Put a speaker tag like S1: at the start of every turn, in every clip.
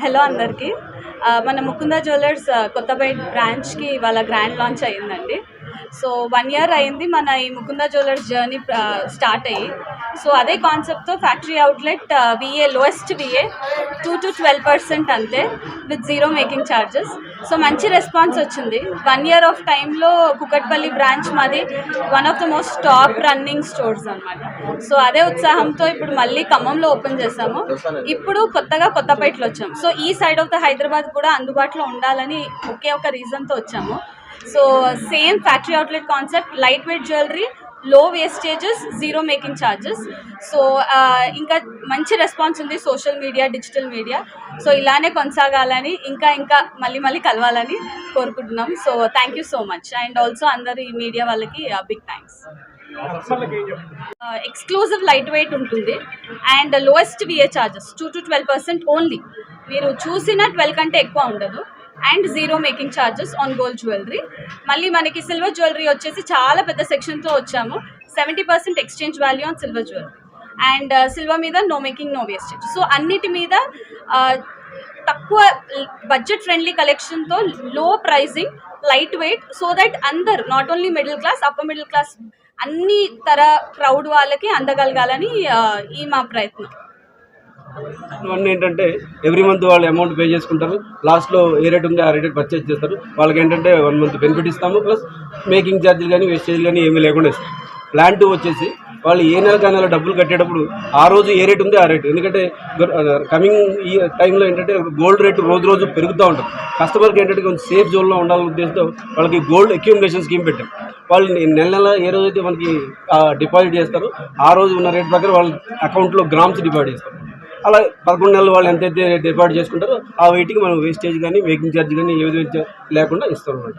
S1: Hello అందరికీ. మన Mukunda jewellers Kothapeta బ్రాంచ్కి ఇవాళ గ్రాండ్ లాంచ్ అయ్యిందండి. సో వన్ ఇయర్ అయింది మన ఈ ముకుంద జ్యువెలర్స్ జర్నీ స్టార్ట్ అయ్యి. సో అదే కాన్సెప్ట్తో factory outlet VA lowest VA two to twelve percent అంతే with zero making charges so మంచి రెస్పాన్స్ వచ్చింది. వన్ ఇయర్ ఆఫ్ టైంలో కుకట్పల్లి బ్రాంచ్ మాది one of the most top running stores అనమాట సో అదే ఉత్సాహంతో ఇప్పుడు మళ్ళీ ఖమ్మంలో ఓపెన్ చేసాము ఇప్పుడు కొత్తగా కొత్తపేటలో వచ్చాము. సో ఈ సైడ్ ఆఫ్ ద హైదరాబాద్ కూడా అందుబాటులో ఉండాలని ఒకే ఒక రీజన్తో వచ్చాము. So same factory outlet concept light weight jewellery లో wastages zero making charges so ఇంకా మంచి రెస్పాన్స్ ఉంది social media digital media so ఇలానే కొనసాగాలని ఇంకా ఇంకా మళ్ళీ మళ్ళీ కలవాలని కోరుకుంటున్నాం. So thank you so much and also అందరి మీడియా వాళ్ళకి big thanks exclusive light weight ఉంటుంది. And lowest VA charges two to twelve percent only మీరు చూసిన ట్వెల్వ్ కంటే ఎక్కువ ఉండదు. And zero making charges on gold jewellery. మళ్ళీ మనకి సిల్వర్ జ్యువెలరీ వచ్చేసి చాలా పెద్ద సెక్షన్తో వచ్చాము. Seventy percent exchange value on silver jewellery and uh, silver మీద no making no wastage so అన్నిటి మీద uh, తక్కువ budget friendly కలెక్షన్తో low pricing light weight so that అందరు not only middle class upper middle class అన్ని తర crowd వాళ్ళకి అందగలగాలని uh, ఈ మా ప్రయత్నం.
S2: ఇవన్నీ ఏంటంటే ఎవ్రీ మంత్ వాళ్ళు అమౌంట్ పే చేసుకుంటారు. లాస్ట్లో ఏ రేట్ ఉందో ఆ రేట్ పర్చేజ్ చేస్తారు. వాళ్ళకి ఏంటంటే వన్ మంత్ బెనిఫిట్ ఇస్తాము ప్లస్ మేకింగ్ ఛార్జీలు కానీ వేస్టేజ్ కానీ ఏమీ లేకుండా ఇస్తాం. ప్లాన్ టూ వచ్చేసి వాళ్ళు ఏ నెల కానీ నెల డబ్బులు కట్టేటప్పుడు ఆ రోజు ఏ రేట్ ఉందో ఆ రేటు ఎందుకంటే కమింగ్ ఈ టైంలో ఏంటంటే గోల్డ్ రేటు రోజు రోజు పెరుగుతూ ఉంటుంది. కస్టమర్కి ఏంటంటే కొంచెం సేఫ్ జోన్లో ఉండాలనే ఉద్దేశంతో వాళ్ళకి గోల్డ్ అక్యూమిలేషన్ స్కీమ్ పెట్టాం. వాళ్ళు నెల నెల ఏ రోజైతే మనకి డిపాజిట్ చేస్తారో ఆ రోజు ఉన్న రేట్ ప్రకారం వాళ్ళ అకౌంట్లో గ్రామ్స్ డిపాజిట్ చేస్తారు. అలా పదకొండు నెలలు వాళ్ళు ఎంతైతే డిపాజిట్ చేసుకుంటారో ఆ వెయిట్కి మనం వేస్టేజ్ కానీ వెయిటింగ్ ఛార్జ్ కానీ ఏ విధంగా లేకుండా ఇస్తాం అనమాట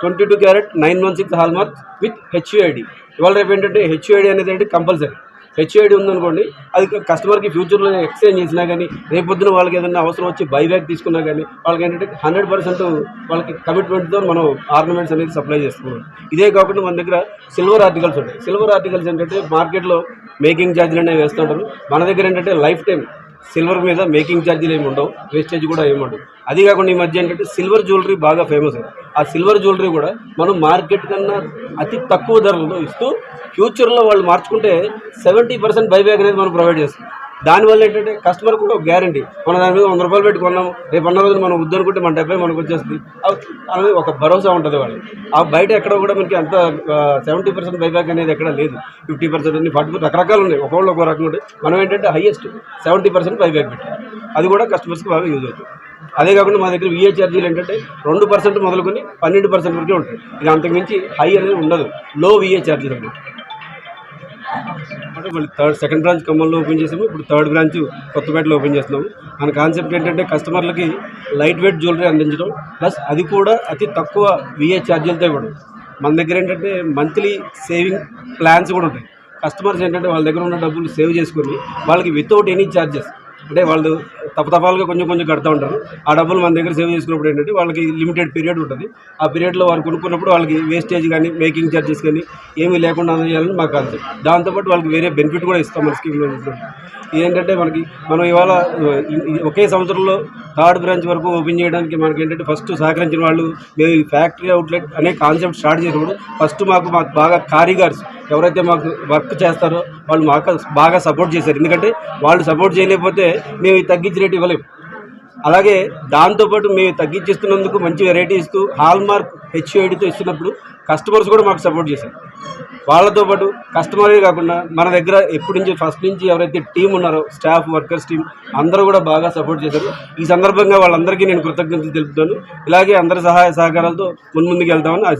S2: twenty two carat nine one six hallmark with HUID ఇవాళ రేపు ఏంటంటే హెచ్యుఐడి అనేది అంటే కంపల్సరీ హెచ్యుఐడి ఉందనుకోండి అది కస్టమర్కి ఫ్యూచర్లో ఎక్స్చేంజ్ చేసినా కానీ రేపొద్దున వాళ్ళకి ఏదైనా అవసరం వచ్చి బైబ్యాక్ తీసుకున్నా కానీ వాళ్ళకి ఏంటంటే హండ్రెడ్ పర్సెంట్ వాళ్ళకి కమిట్మెంట్తో మనం ఆర్నమెంట్స్ అనేది సప్లై చేస్తున్నాం. ఇదే కాకుండా మన దగ్గర సిల్వర్ ఆర్టికల్స్ ఉంటాయి. సిల్వర్ ఆర్టికల్స్ ఏంటంటే మార్కెట్లో మేకింగ్ ఛార్జీలు అనేవి వేస్తుంటారు మన దగ్గర ఏంటంటే లైఫ్ టైం సిల్వర్ మీద మేకింగ్ ఛార్జీలు ఏమి ఉండవు వేస్టేజ్ కూడా ఏమి ఉండవు. అది కాకుండా ఈ మధ్య ఏంటంటే సిల్వర్ జ్యువెలరీ బాగా ఫేమస్ ఆ సిల్వర్ జ్యువెలరీ కూడా మనం మార్కెట్ కన్నా అతి తక్కువ ధరలో ఇస్తూ ఫ్యూచర్లో వాళ్ళు మార్చుకుంటే సెవెంటీ పర్సెంట్ బైబ్యాక్ అనేది మనం ప్రొవైడ్ చేస్తాం. దానివల్ల ఏంటంటే కస్టమర్ కూడా ఒక గ్యారంటీ మనం దాని మీద వంద రూపాయలు పెట్టి కొన్నాం రేపు అన్న రోజున మనం వద్దనుకుంటే మన డెబ్బై మనకు వచ్చేస్తుంది. అనేది ఒక భరోసా ఉంటుంది వాళ్ళు ఆ బయట ఎక్కడ కూడా మనకి అంత సెవెంటీ పర్సెంట్ బైబ్యాక్ అనేది ఎక్కడ లేదు. ఫిఫ్టీ పర్సెంట్ ఉంది ఫార్టీ రకరకాలు ఉన్నాయి. ఒకళ్ళు ఒక రకం ఉంటాయి. మనం ఏంటంటే హైయెస్ట్ సెవెంటీ పర్సెంట్ బైబ్యాక్ పెట్టాం అది కూడా కస్టమర్స్కి బాగా యూజ్ అవుతుంది. అదే కాకుండా మా దగ్గర విఏ ఛార్జీలు ఏంటంటే రెండు పర్సెంట్ మొదలుకొని పన్నెండు పర్సెంట్ వరకే ఉంటాయి. ఇది అంతకుమించి హై అనేది ఉండదు. లో విఏ ఛార్జీలు అన్నమాట. అంటే మళ్ళీ థర్డ్ సెకండ్ బ్రాంచ్ ఖమ్మంలో ఓపెన్ చేసాము. ఇప్పుడు థర్డ్ బ్రాంచ్ కొత్తపేటలో ఓపెన్ చేస్తున్నాము. మన కాన్సెప్ట్ ఏంటంటే కస్టమర్లకి లైట్ వెయిట్ జ్యువెలరీ అందించడం ప్లస్ అది కూడా అతి తక్కువ విఏ ఛార్జీలతో ఇవ్వడం. మన దగ్గర ఏంటంటే మంత్లీ సేవింగ్ ప్లాన్స్ కూడా ఉంటాయి. కస్టమర్స్ ఏంటంటే వాళ్ళ దగ్గర ఉన్న డబ్బులు సేవ్ చేసుకొని వాళ్ళకి వితౌట్ ఎనీ ఛార్జెస్ అంటే వాళ్ళు తపతపాలుగా కొంచెం కొంచెం కడుతూ ఉంటారు. ఆ డబ్బులు మన దగ్గర సేవ్ చేసుకున్నప్పుడు ఏంటంటే వాళ్ళకి లిమిటెడ్ పీరియడ్ ఉంటుంది. ఆ పీరియడ్లో వారు కొనుక్కున్నప్పుడు వాళ్ళకి వేస్టేజ్ కానీ మేకింగ్ ఛార్జెస్ కానీ ఏమీ లేకుండా అందజేయాలని మాకు కాన్సెప్ట్ దాంతోపాటు వాళ్ళకి వేరే బెనిఫిట్ కూడా ఇస్తాం మన స్కీమ్లో ఏంటంటే మనకి మనం ఇవాళ ఒకే సంవత్సరంలో థర్డ్ బ్రాంచ్ వరకు ఓపెన్ చేయడానికి మనకి ఏంటంటే ఫస్ట్ సహకరించిన వాళ్ళు మేము ఫ్యాక్టరీ అవుట్లెట్ అనే కాన్సెప్ట్ స్టార్ట్ చేసినప్పుడు ఫస్ట్ మాకు మాకు బాగా కారీగార్స్ ఎవరైతే మాకు వర్క్ చేస్తారో వాళ్ళు మాకు బాగా సపోర్ట్ చేశారు. ఎందుకంటే వాళ్ళు సపోర్ట్ చేయలేకపోతే మేము తగ్గించి రేటు ఇవ్వలేము అలాగే దాంతోపాటు మేము తగ్గించిస్తున్నందుకు మంచి వెరైటీ ఇస్తూ హాల్ మార్క్ హెచ్ఐడితో ఇస్తున్నప్పుడు కస్టమర్స్ కూడా మాకు సపోర్ట్ చేశారు. వాళ్ళతో పాటు కస్టమరే కాకుండా మన దగ్గర ఎప్పటి నుంచి ఫస్ట్ నుంచి ఎవరైతే టీం ఉన్నారో స్టాఫ్ వర్కర్స్ టీం అందరూ కూడా బాగా సపోర్ట్ చేశారు. ఈ సందర్భంగా వాళ్ళందరికీ నేను కృతజ్ఞతలు తెలుపుతాను. ఇలాగే అందరి సహాయ సహకారాలతో మున్ముందుకు వెళ్తామని ఆశిస్తున్నాను.